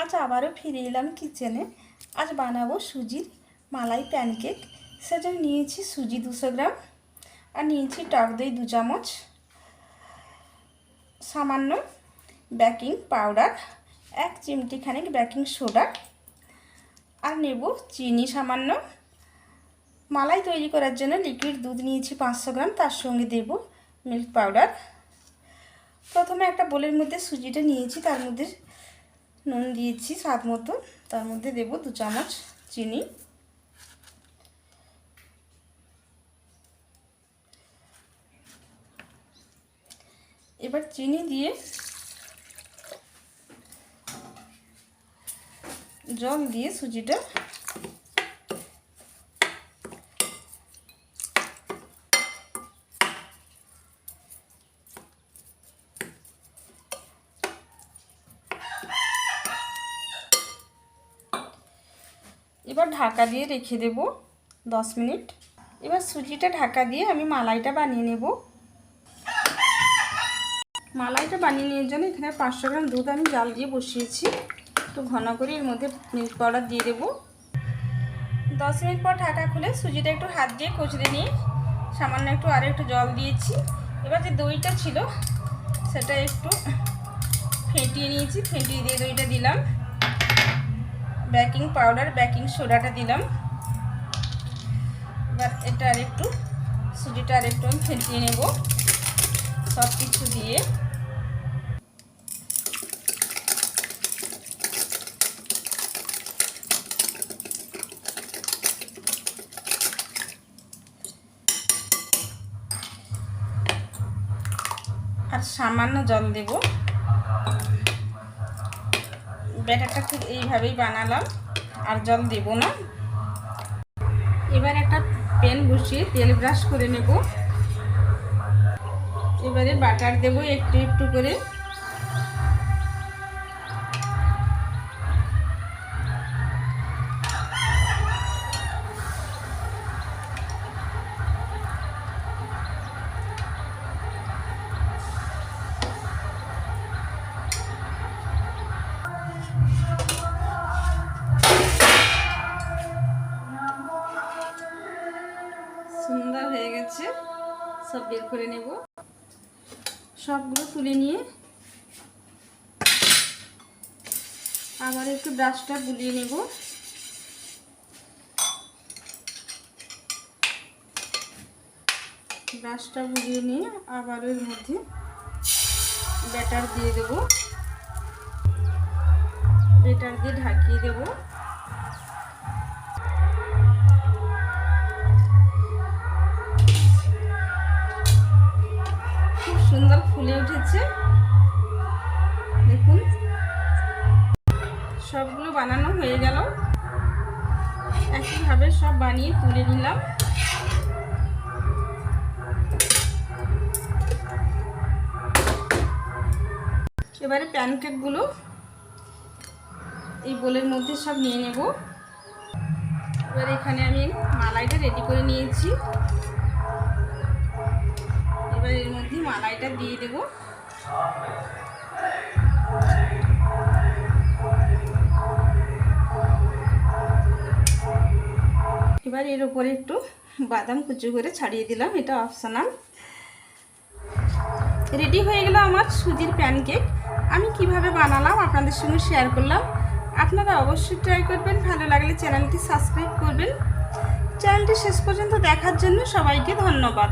আজ আবারও ফিরে এলাম কিচেনে। আজ বানাবো সুজির মালাই প্যানকেক সেজন্য নিয়েছি সুজি দুশো গ্রাম আর নিয়েছি টক দই দু চামচ। সামান্য বেকিং পাউডার এক চিমটি খানিক বেকিং সোডা আর নেব চিনি সামান্য। মালাই তৈরি করার জন্য লিকুইড দুধ নিয়েছি পাঁচশো গ্রাম, তার সঙ্গে দেব মিল্ক পাউডার প্রথমে একটা বোলের মধ্যে সুজিটা নিয়েছি, তার মধ্যে নুন দিয়েছি স্বাদ মতো। তার মধ্যে দেব দু চামচ চিনি। এবার চিনি দিয়ে জল দিয়ে সুজিটা এবার ঢাকা দিয়ে রেখে দেব দশ মিনিট। এবার সুজিটা ঢাকা দিয়ে আমি মালাইটা বানিয়ে নেব। মালাইটা বানিয়ে নেওয়ার জন্য এখানে পাঁচশো গ্রাম দুধ আমি জাল দিয়ে বসিয়েছি। একটু ঘন করে এর মধ্যে মিল্ক পাউডার দিয়ে দেবো। দশ মিনিট পর ঢাকা খুলে সুজিটা একটু হাত দিয়ে কচড়ে নিয়ে সামান্য একটু আরও একটু জল দিয়েছি। এবার যে দইটা ছিল, সেটা একটু ফেটিয়ে নিয়েছি। ফেটিয়ে দিয়ে দইটা দিলাম। বেকিং পাউডার বেকিং সোডাটা দিলাম। এবার এটা আর একটু, সুজিটা আর একটু ফেটিয়ে নেব। সব কিছু দিয়ে। আর সামান্য জল দেব। ব্যাটারটা ঠিক এইভাবেই বানালাম, আর জল দেব না। এবার একটা প্যান বসিয়ে তেল ব্রাশ করে নেব। এবারে বাটার দেব একটু একটু করে। সুন্দর হয়ে গেছে। সব বের করে নেব। সবগুলো তুলে নিয়ে আবার একটু ব্রাশটা বুলিয়ে নেব। ব্রাশটা বুলিয়ে নিয়ে আবার এর মধ্যে ব্যাটার দিয়ে দেব। ব্যাটার দিয়ে ঢাকিয়ে দেবো। সুন্দর ফুলে উঠেছে। দেখুন। সবগুলো বানানো হয়ে গেল। একইভাবে সব বানিয়ে তুলে নিলাম। এবারে প্যানকেকগুলো এই বোলের মধ্যে সব নিয়ে নেব। এবার এখানে আমি মালাইটা রেডি করে নিয়েছি। মালাইটা দিয়ে দেব। এবার এর উপরে একটু বাদাম কুচু করে ছাড়িয়ে দিলাম, এটা অপশনাল রেডি হয়ে গেল আমার সুজির প্যানকেক আমি কীভাবে বানালাম আপনাদের সঙ্গে শেয়ার করলাম। আপনারা অবশ্যই ট্রাই করবেন, ভালো লাগলে চ্যানেলটি সাবস্ক্রাইব করবেন। চ্যানেলটি শেষ পর্যন্ত দেখার জন্য সবাইকে ধন্যবাদ।